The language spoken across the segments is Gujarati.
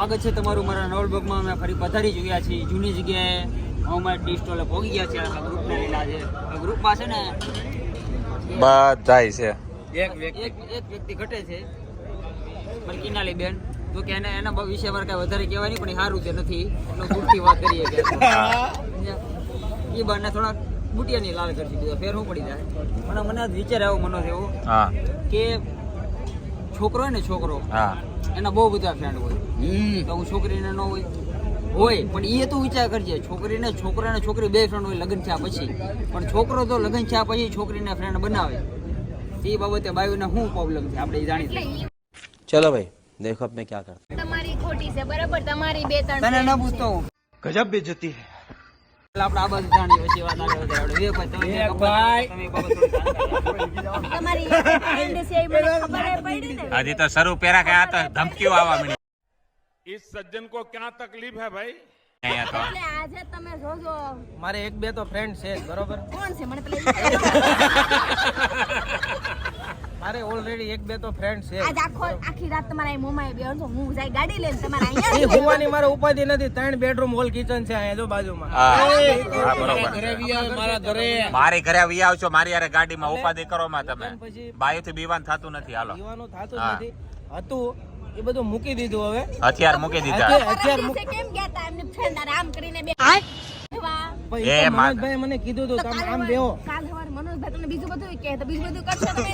સ્વાગત છે તમારું મારા નવલબગમાં અમે ફરી પધારી ચૂક્યા છીએ. જૂની જગ્યાએ અમારા ટી સ્ટોલે પહોંચી ગયા છે. આ ગ્રુપને લીધા છે આ ગ્રુપમાં છે ને બધાય છે. એક વ્યક્તિ. એક વ્યક્તિ ઘટે છે. પણ કિનાલી બેન. તો કે એને એના વિશે મારે કાંઈ વધારે કહેવાય નહીં પણ સારું છે નથી. એટલો દૂરથી વાત કરીએ કે એ બાને થોડાક બુટિયાની લાલ કરી દીધો ફેર હું પડી જાય. પણ મને આજ વિચાર આવ્યો મનો થયો કે છોકરો હોય ને છોકરો હા. એના બહુ બધા ફ્રેન્ડ હોય. તો હું છોકરીને ન હોય. હોય પણ એ તો વિચાર કરજે. છોકરીને છોકરા અને છોકરી બે ફ્રેન્ડ હોય લગ્ન થયા પછી. પણ છોકરો તો લગ્ન થયા પછી છોકરીને ફ્રેન્ડ બનાવે. એ બાબતે બાયુને શું પ્રોબ્લેમ છે? આપણે જાણી શકીએ ચલો ભાઈ દેખો આપણે ક્યાં કરતા તમારી ખોટી છે બરાબર? તમારી બે ત્રણ તને ન પૂછતો ગજબ બેજતી હે. આપણે આ બાજુ જાણીએ પછી વાત આગળ વધારે આવડે. વિવેકભાઈ, તમે બે બાબત- તમે એ બાબત થોડી જાણતા છે. તમારી એક friend છે એ મને ખબર ય પડી ને હજી તો શરૂ પેરા કે આ તો ધમકીઓ આવવા મળી इस सज्जन को क्या तकलीफ है भाई અહીંયા તો એટલે આજે તમે જોજો મારે એક બે તો ફ્રેન્ડ છે જ, બરોબર કોણ છે મને પેલા મારે ઓલરેડી એક બે તો ફ્રેન્ડ છે. આજ આખો આખી રાત તમારા અહીં મોમાએ બેહો હું જાય ગાડી લઈને તમારા એ હોવાની મારે ઉપાધિ નથી. ત્રણ બેડરૂમ હોલ કિચન છે અહીંયા જો બાજુમાં. હા બરોબર. મારા ઘરે મારે ઘરે આવી આવશો મારી યારે ગાડીમાં ઉપાધિ કરો માં તમે. બાયુથી બીવાન થાતું નથી હાલો. પીવાનું થાતું નથી. હતું એ બધું મૂકી દીધું હવે. હથિયાર મૂકી દીધા. હથિયાર મૂકી કેમ ગયા તા? એમની ફ્રેન્ડ આરામ કરીને બે એવા. એ મનોજભાઈ મને કીધું તો તમે આમ બેહો. કાલ મનોજભાઈ તમને બીજું બધું કે તો બીજું બધું કરશો તમે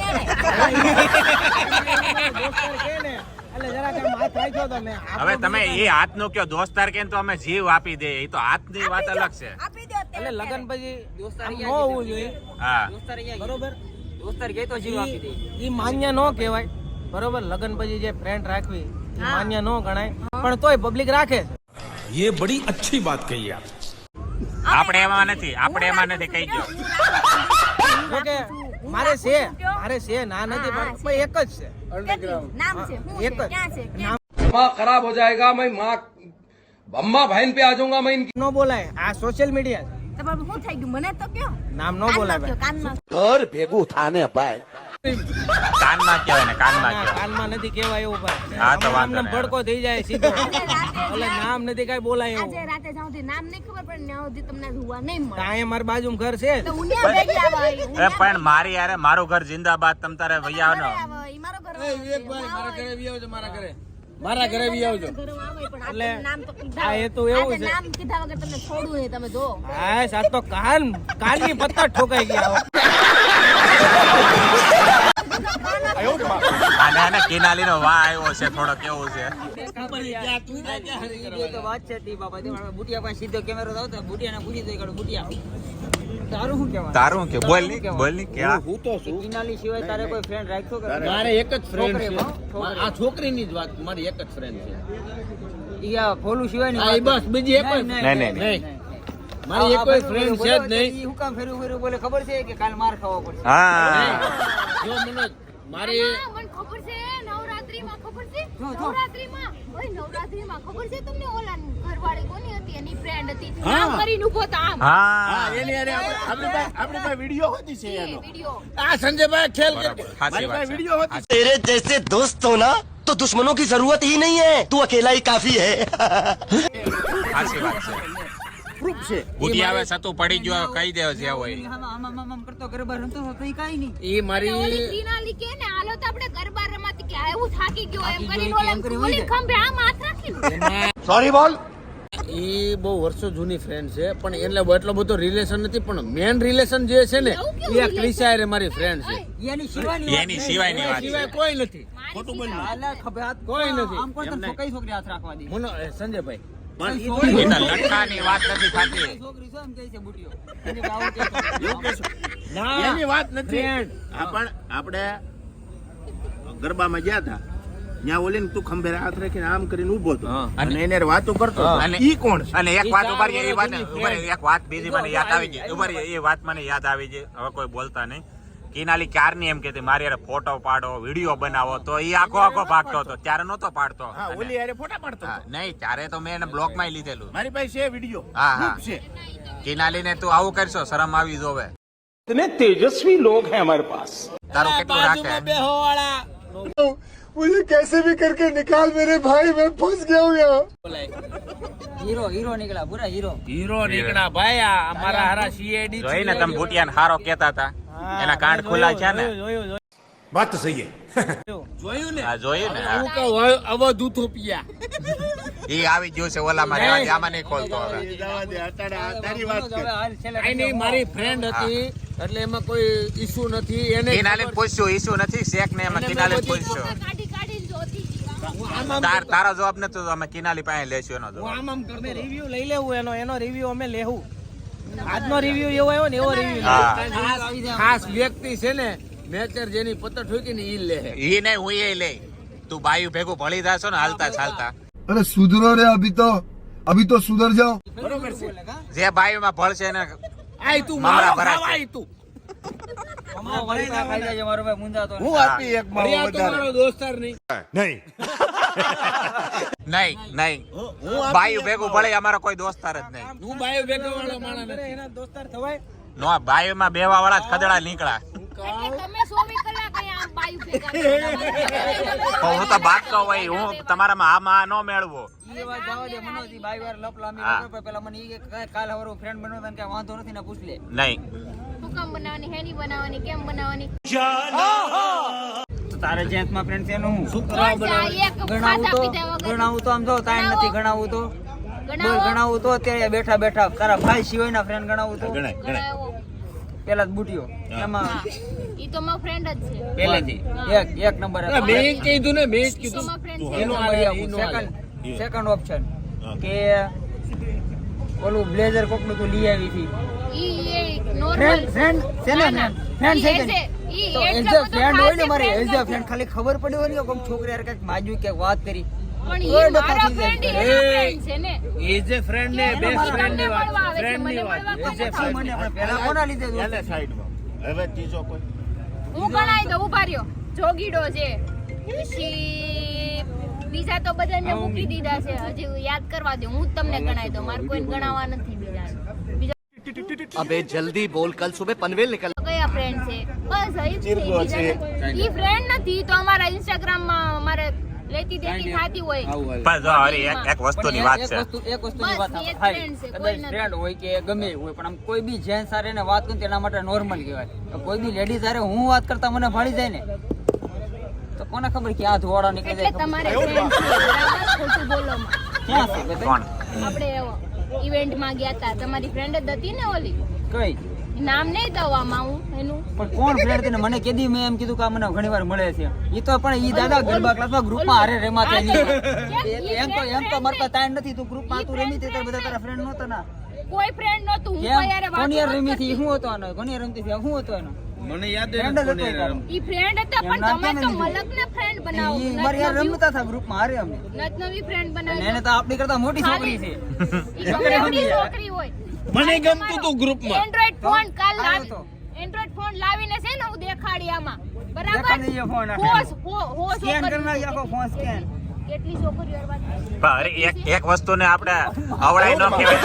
હવે એ હાથ નો દોસ્તાર કે અમે જીવ આપી દે એ તો હાથની વાત અલગ છે. એ માન્ય નો કહેવાય. બરોબર લગન પછી જે ફ્રેન્ડ રાખવી માન્ય નો ગણાય. પણ તોય પબ્લિક રાખે છે. યે અચ્છી વાત કહી આપણે એમાં નથી આપણે એમાં નથી કહી ગયો જો કે મારે છે મારે છે ના નથી પણ પણ એક જ છે કેટલું? નામ છે શું એક છે જ. ક્યાં છે ક્યાં माँ खराब हो जाएगा मैं माँ अम्मा बहन पे आ जाऊंगा मैं इनकी ન બોલાય આ સોશિયલ મીડિયા છે તમારું શું થઈ ગયું મને તો કયો નામ ન બોલાય ભાઈ કાનમાં घर भेगू थाने पाए કાનમાં કહેવાય ને કાનમાં કહેવાય. કાનમાં નથી કેવાય એવું ભાઈ હા, તો વાંધો નહીં. ભડકો થઈ જાય સીધો. એટલે નામ નથી કાઈ બોલાય આજે એવું રાતે જાઉં નામ નહીં ખબર પડે ત્યાં તમને જોવા નહીં મળે. અહીંયા મારી બાજુમાં ઘર છે. તો ભેગી આવા પણ મારી યારે મારું ઘર જિંદાબાદ તમ તારે વૈયા વૈયાનો મારો ઘર ઘરે મારા ઘરે. મારા ઘરે બી આવજો. ઘરે આવે પણ આ એટલે નામ તો કીધા આ એ તો એવું છે. નામ કીધા વગર તમને છોડું નહીં તમે જો. હા સાત તો કાન કાનની પત્તા ઠોકાઈ ગયા અને નો વા આવ્યો છે થોડો કેવું છે. એ તો વાત છે તે બાબતે પણ બુટિયા પાસે સીધો કેમેરો તો આવતો બુટિયાને પૂછી દો કે બુટિયા તારું શું કહેવાનું? તારું કે બોલની બોલની કે છું કિનાલી સિવાય તારે કોઈ ફ્રેન્ડ રાખ્યો કે મારે એક જ ફ્રેન્ડ છે. આ છોકરીની જ વાત મારી એક જ ફ્રેન્ડ છે. ઈ આ ફોલું સિવાયની હા, બસ, બીજી એક નહીં, નહીં, નહીં, મારી એક કોઈ ફ્રેન્ડ છે જ નહીં. હું કામ ફેરું ફેરું બોલે ખબર છે કે કાલ માર ખાવો પડશે. હા. જો મનોજ મારી ના, મને ખબર છે નવરાત્રીમાં ખબર છે જો, જો. નવરાત્રીમાં ઓય નવરાત્રીમાં ખબર છે તમને ઓલા ઘરવાળી કોની હતી એની ફ્રેન્ડ હતી આમ કરીને ઊભો તો આમ હા એની હારે આપણે- આપણી પાસે આપણી પાસે વિડીયો હોતી છે એનો વિડિયો આ સંજયભાઈ ખેલ બરાબર. કરકે સાચી મારી વાત પાસે છે. વિડીયો હોતી तेरे जैसे दोस्त हो ना तो दुश्मनों की जरूरत ही नहीं है तू अकेला ही काफी है સાચી વાત છે પ્રૂફ છે. બુદ્ધિ આવે સતું પડી ગયો કહી દેવ છે હોય. આમાં આમ કરતો ગરબા રમતો તો કઈ કાઈ નહીં. એ મારી ઓલી કે ને હાલો તો આપણે ગરબા રમાતી કે આવું થાકી ગયો એમ કરીને ઓલા ઓલી ખંભે આમ હાથ રાખી સોરી બોલ. એ બહુ વર્ષો જૂની ફ્રેન્ડ છે પણ એટલે એટલો બધો રિલેશન નથી પણ મેન રિલેશન જે છે ને એ આ મારી ફ્રેન્ડ છે. એની સિવાય એની સિવાયની વાત સિવાય કોઈ નથી. ખોટું બોલ કોઈ નથી. આમ પણ તમે છોકરી હાથ રાખવા દે. મને સંજયભાઈ એ વાત નથી થતી. છોકરી શું એમ છે બુટીઓ એને કે આવું કહેતો. ના એની વાત નથી. Friend. આપણે ગરબામાં ગયા હતા ત્યાં ઓલીને તું ખંભે હાથ રાખીને આમ કરીને ઊભો હતો. અને એને વાતો કરતો અને ઈ કોણ છે? અને એક વાત ઊભા એ વાત એક વાત બીજી મને યાદ આવી ગઈ. ઊભા એ વાત મને યાદ આવી ગઈ. હવે કોઈ બોલતા નહીં. કિનાલી ક્યારની એમ કહેતી મારી હારે ફોટો પાડો વિડીયો બનાવો તો એ આખો આખો ભાગતો હતો ત્યારે નહોતો પાડતો હા અને- ઓલી હારે ફોટા પાડતો હા, હતો. નહીં ત્યારે તો મેં એને બ્લોકમાં લીધેલું મારી પાસે છે વિડીયો હા, હા. ખૂબ છે કિનાલીને તું આવું કરશો શરમ આવી જોવે इतने तेजस्वी लोग हैं हमारे पास તારું કેટલું રાખે બાજુમાં બેહો વાળા मुझे कैसे भी करके निकाल मेरे भाई मैं फंस गया हूँ यहाँ હીરો હીરો નીકળ્યા પૂરા હીરો હીરો નીકળ્યા ભાઈ આ અમારા હારા સીઆઈડી જોઈ ને તમે ભૂટિયાને હારો કેતા હતા એના કાર્ડ ખુલ્લા છે ને? વાત તો સહી જોયું ને? હા જોયું ને હું. કે અવધ ઉથોપિયા એ આવી ગયો છે ઓલા માં આમાં નહીં ખોલતો હવે. તારી વાત કઈ નહીં મારી ફ્રેન્ડ હતી એટલે એમાં કોઈ ઇશ્યુ નથી. એને કિનાલે પૂછ્યો ઇશ્યુ નથી શેક ને એમાં કિનાલે પૂછ્યો. તારા જવાબ ને તો અમે કિનાલી પાસે લેશું એનો આમ આમ કરીને રિવ્યુ લઈ લેવું એનો એનો રિવ્યુ અમે લેવું. આજનો રિવ્યુ એવો આવ્યો ને એવો રિવ્યુ ખાસ વ્યક્તિ છે ને મેચર જેની પતર ઠોકી ને ઈ લે. ઈ નહીં હું એ લે તું બાયું ભેગું ભળી જાશો ને હાલતા ચાલતા અરે સુધરો રે અભી તો. અભી તો સુધર જાઓ. બરોબર છે. જે બાયું માં ભળશે ને આય તું મારા ભરા આય તું. હું આપી એક મારો દોસ્તાર નહીં. નહીં. નહીં નહીં. હું ભાઈ ભેગું ભળે અમારો કોઈ દોસ્તાર જ નહીં. હું ભાઈ ભેગો વાળો માણસ નથી. એના દોસ્તાર થવાય? નો બાયુમાં બેવા વાળા જ ખદડા નીકળ્યા. હું તમે ચોવીસ કલાક અહીંયા આમ બાયું ભેગા કરો. તો હું કહું ભાઈ હું તમારામાં ન મેળવો. બનો વાંધો ને પૂછ નહીં. શું કામ બનાવવાની? બનાવવાની? કેમ બનાવવાની? તો તારે જેન્ટ્સમાં ફ્રેન્ડ છે એનું હું શું એક ગણાવું તો ગણાવું તો આમ જો તાણ નથી ગણાવું તો? બોલ ગણાવું તો અત્યારે બેઠા બેઠા. તારા ભાઈ સિવાયના ફ્રેન્ડ ગણાવું તો? ગણાય ગણાય. પેલા જ બુટીઓ એમાં ઈ તો મારો ફ્રેન્ડ જ છે. પહેલેથી. એક એક નંબર બે કીધું ને મેં કીધું. એનો સેકન્ડ સેકન્ડ ઓપ્શન કે ઓલું બ્લેઝર કોકનું તું લઈ આવી હતી. ઈ એ નોર્મલ ફ્રેન્ડ ફ્રેન્ડ છે. ફ્રેન્ડ કે તો એઝ એટલો અ ફ્રેન્ડ હોય ને ખાસ એઝ અ ફ્રેન્ડ ખાલી ખબર પડી હોય ને કોમ છોકરી યાર કંઈક માજ્યું કે વાત કરી. પણ મારા ફ્રેન્ડ એના ફ્રેન્ડ છે ને. એઝ એ ફ્રેન્ડ ને બેસ્ટ ફ્રેન્ડની વાત મળવા ફ્રેન્ડની વાત. એઝ મને પણ પેલા કોના લીધે દોસ્તી? સાઈડમાં. હવે ત્રીજો કોઈ. હું ગણાઈ દઉં ઊભા રહ્યો. જોગીડો છે. બીજા તો બધાને મૂકી દીધા છે. હજી યાદ કરવા દે. હું તમને ગણાય દઉં. મારે કોઈ ગણાવવા નથી બીજા. અબે જલ્દી બોલ. કલ સુબે પનવેલ નીકળ. કયા ફ્રેન્ડ છે? બસ હઈ છે. ઈ ફ્રેન્ડ નથી તો અમારા ઇન્સ્ટાગ્રામમાં અમારે લેતી દેતી થાતી હોય. પણ જો અરે એક એક વસ્તુની વાત છે. એક વસ્તુ એક વાત છે કદાચ ફ્રેન્ડ હોય કે ગમે હોય પણ આમ કોઈ બી જેન્ટ્સ આરે વાત કરું તેના માટે નોર્મલ કહેવાય. કોઈ બી લેડી સારે હું વાત કરતા મને ભાળી જાય ને. તો કોને ખબર કે આ ધોવાડા નીકળી જાય તમારે ફ્રેન્ડ છે બરાબર? ખોટું બોલો ક્યાં છે કોણ? આપણે ઇવેન્ટમાં ગયા હતા તમારી ફ્રેન્ડ જ હતી ને ઓલી? કઈ? નામ નહીં દવામાં હું એનું? પણ કોણ ફ્રેન્ડ હતી મને કેદી મેં એમ કીધું કે મને ઘણી વાર મળે છે. ઈ તો પણ ઈ દાદા ગરબા ક્લાસમાં ગ્રુપમાં હારે રેમા નહીં એમ તો એમ તો મારા પાસે ટાઈમ નથી તું ગ્રુપમાં તું રમી તે બધા તારા ફ્રેન્ડ નહોતા ના? કોઈ ફ્રેન્ડ નહોતું. હું કોની રમી થી હું હતો આનો? કોની રમતી હતી? હું હતો એનો? મને યાદ ફ્રેન્ડ હતો એ ઈ ફ્રેન્ડ હતા પણ તમે તો નથી? મલક ને ફ્રેન્ડ બનાવો ઈ મારી યાર રમતા હતા ગ્રુપમાં હારે અમે. નવી ફ્રેન્ડ બનાવી. એને તો આપણી કરતા મોટી છોકરી છે. ઈ છોકરી હોય. મને ગમતું તું ગ્રુપમાં. એન્ડ્રોઈડ ફોન કાલ લાવ્યો લાવી એન્ડ્રોઈડ ફોન લાવીને છે ને હું દેખાડી આમાં. બરાબર? દેખાડી ફોન આખે. હોસ હો- હો સ્કેન કરના આખો ફોન સ્કેન કેટલી છોકરીઓ હરી એક એક વસ્તુને આપણે આવડાઈ ન કહેવાય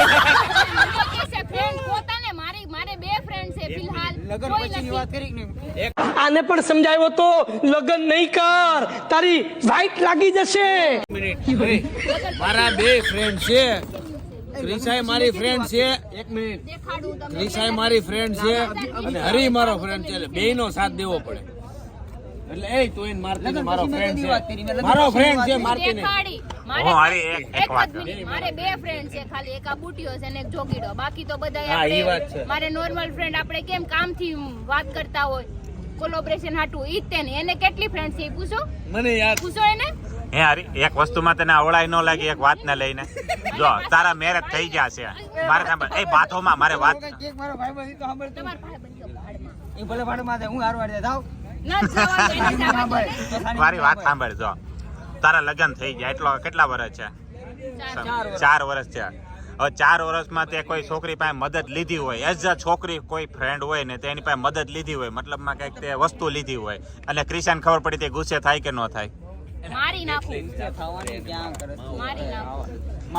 ફ્રેન્ડ પોતાને મારી મારે બે ફ્રેન્ડ છે ફિલહાલ લગન પછીની વાત કરી કે આને પણ સમજાવ્યો તો લગન નહીં કર. તારી વાઈટ લાગી જશે. મારા બે ફ્રેન્ડ છે. ક્રિસાઈ મારી ફ્રેન્ડ છે. એક મિનિટ. દેખાડું તમને. મારી ફ્રેન્ડ છે. અને હરી મારો ફ્રેન્ડ છે. એટલે બેયનો સાથ દેવો પડે. એટલે એ તું એને મારતી મારો ફ્રેન્ડ વાત છે મારો ફ્રેન્ડ છે મારતી ને એક- એક વાત જ મિનિટ. મારે બે ફ્રેન્ડ છે ખાલી. એક આ બુટીઓ છે અને એક જોગીડો. બાકી તો બધા હા, ઈ વાત છે. મારે નોર્મલ ફ્રેન્ડ આપણે કેમ કામથી વાત કરતા હોય? કોલોબરેશન હાટું. ઈ તે ને એને કેટલી ફ્રેન્ડ છે પૂછો? મને યાદ પૂછો એને. હે હરી એક વસ્તુમાં તને અવળાઈ ન લાગી એક વાતને લઈને. જો તારા મેરેજ થઈ ગયા છે. મારે સાંભળ. એ બાથોમાં મારે વાત એક મારો ભાઈ તો સાંભળ તું. તમારા ભાઈ બંધ ભાડમાં. એ ભલે ભાડમાં હું હારવાડે જાવ મારી વાત સાંભળ જો. તારા લગ્ન થઈ ગયા એટલો કેટલા વર્ષ છે? ચાર વર્ષ. ચાર વર્ષ છે. હવે ચાર વર્ષમાં તે કોઈ છોકરી પાસે મદદ લીધી હોય એઝ અ છોકરી કોઈ ફ્રેન્ડ હોય ને તેની પાસે મદદ લીધી હોય મતલબમાં કંઈક તે વસ્તુ લીધી હોય અને ક્રિશાન ખબર પડી તે ગુસ્સે થાય કે ન થાય? મારી નાખું. થવાની ક્યાં કરે મારી નાખું.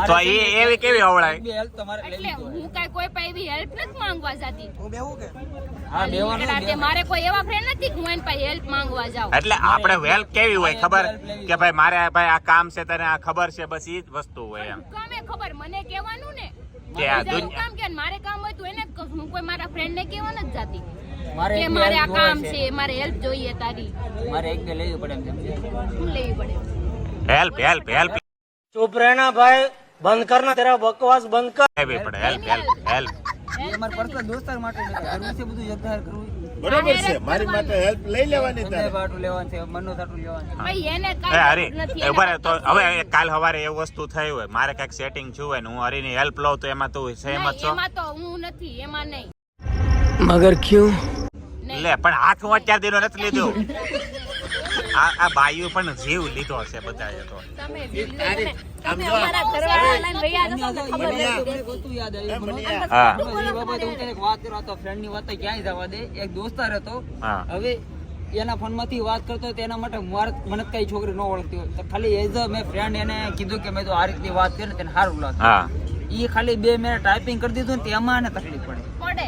તો એ એવી કેવી તમારે એટલે હું કાંઈ કોઈ પાસે એવી હેલ્પ નથી માંગવા જતી. જોઈએ. હા બેવાનું મારે કોઈ એવા ફ્રેન્ડ નથી હું એની પાસે હેલ્પ માંગવા જાઉં. એટલે આપણે હેલ્પ કેવી હોય ખબર? કે ભાઈ મારે ભાઈ આ કામ છે તને આ ખબર છે બસ ઈ જ વસ્તુ હોય એમ. કામે ખબર? મને કહેવાનું ને. કે આ કામ કે મારે કામ હોય તો એને હું કોઈ મારા ફ્રેન્ડ ને કહેવા નથી જાતી. કે મારે આ કામ છે. મારે હેલ્પ જોઈએ તારી. મારે એક બે લેવી પડે એમ લેવી પડે? Help help help. ચૂપ રહેના ભાઈ બંધ કરના તેરા બકવાસ બંધ કર. લેવી પડે હેલ્પ હેલ્પ હેલ્પ અમાર પર્સનલ દોસ્તાર માટે કરવું છે બધું જગદાર કરવું. બરોબર છે મારી માટે હેલ્પ લઈ લેવાની તારે. બાટુ લેવાનું છે મનનો તાટુ લેવાનું ભાઈ એને કાઈ અરે ઊભા તો હવે કાલ સવારે એ વસ્તુ થઈ હોય મારે કંઈક સેટિંગ જોવે ને હું હરીની હેલ્પ લઉં તો એમાં તું સહેમત છો? એમાં તો હું નથી એમાં નહીં. મગર ક્યું? લે પણ હાથ હું અત્યાર દિનો નથી લીધો. આ આ બાયુ પણ જીવ લીધો હશે બધાએ તો. હવે એના ફોનમાંથી વાત કરતો એના માટે મને કઈ છોકરી ન ઓળખતી હોય. તો ખાલી એઝ અ મેં ફ્રેન્ડ એને કીધું કે મેં તો આ રીતની વાત કરી ને તેને સારું લાગે હા. એ ખાલી બે મિનિટ ટાઈપિંગ કરી દીધું ને તેમાં એને તકલીફ પડે. પડે.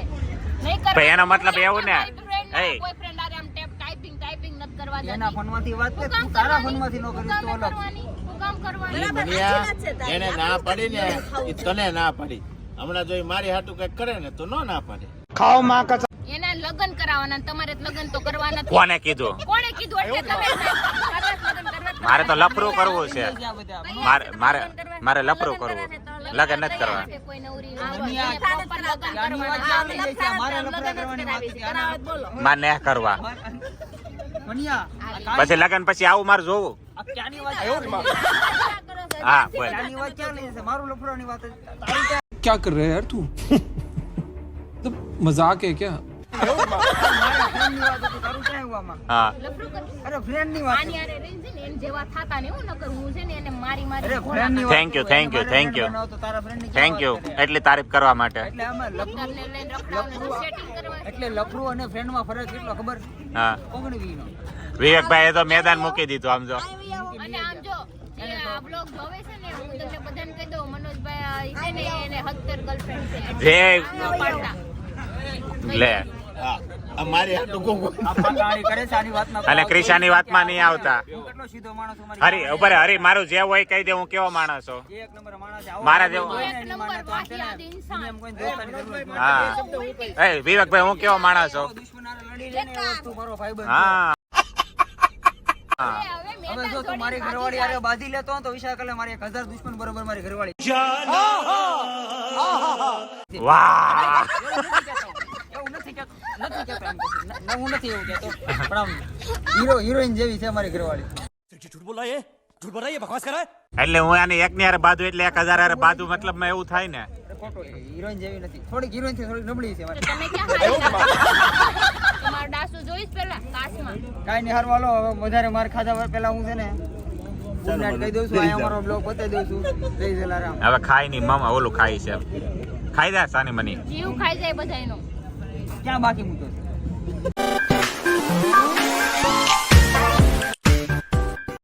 એનો મતલબ એવું ને, એને ના પડી ને તને ના પડી. હમણાં જો મારી હાટુ કંઈક કરે ને તો નો ના પડે. ખાવમાં કચા એના લગન કરાવવાના તમારે લગન તો કરવાના કોને કીધું? કોને કીધું? મારે તો લફરો કરવો છે. મારે મારે મારે લફરો લગન નથી કરવા માં ને કરવા પછી લગન પછી આવું મારે જોવું. હા બોલ. ક્યાં કર રહે યાર તું મજાક હે ક્યાં? Friend બનાવો તો તારા friend ની થેન્ક યુ એટલી તારીફ કરવા માટે. એટલે આમાં લફરું લફરું લઈને રખડાવને સેટિંગ કરવા. એટલે લફરું અને friend માં ફરક કેટલો ખબર? હા. વિવેકભાઈ એ તો મેદાન મૂકી દીધું આમ જો. અને આમ જો એ આ બ્લોગ જોવે છે ને હું તમને બધાને કહી દઉં મનોજભાઈ આ છે ને એને હત્તર ગર્લફ્રેન્ડ છે. જે લે. હા આ અને ક્રિશાની વાતમાં નહીં આવતા. હરી ઉપર હરી મારું જે હોય કહી દે હું કેવો માણસ છું? એક નંબર માણસ છે. આવો મારા જેવો. હા. એ વિવેકભાઈ હું કેવો માણસ છું. હા. હવે જો તું મારી ઘરવાળી હારે બાજી લેતો તો વિશાખ કલે મારી એક હજાર દુશ્મન બરોબર મારી ઘરવાળી. વાહ. નથી હું નથી એવું કહેતો. હીરો હિરોઈન જેવી છે અમારી ઘરવાળી. ઝૂઠ બોલા એ ઝૂઠ બોલા એ એટલે હું આને એક ની હારે બાદુ એટલે એક હજાર બાદુ મતલબમાં એવું થાય ને. હિરોઈન જેવી નથી. થોડીક હિરોઈન છે થોડીક નબળી છે તમે ક્યાં તમારો ડાસુ જોઈશ પેલા કાચમાં? કાઈ નહીં હારવાલો હવે વધારે માર ખાધા પેલા હું છે ને કહી દઉં છું મારે અમારો બ્લોક પોતા દઉં છું. હવે ખાઈ નહીં મામા ઓલું ખાઈ છે. ખાઈ દે સાની મની. જીવ ખાઈ જાય બધાયનો. ક્યાં બાકી મૂક્યો છે?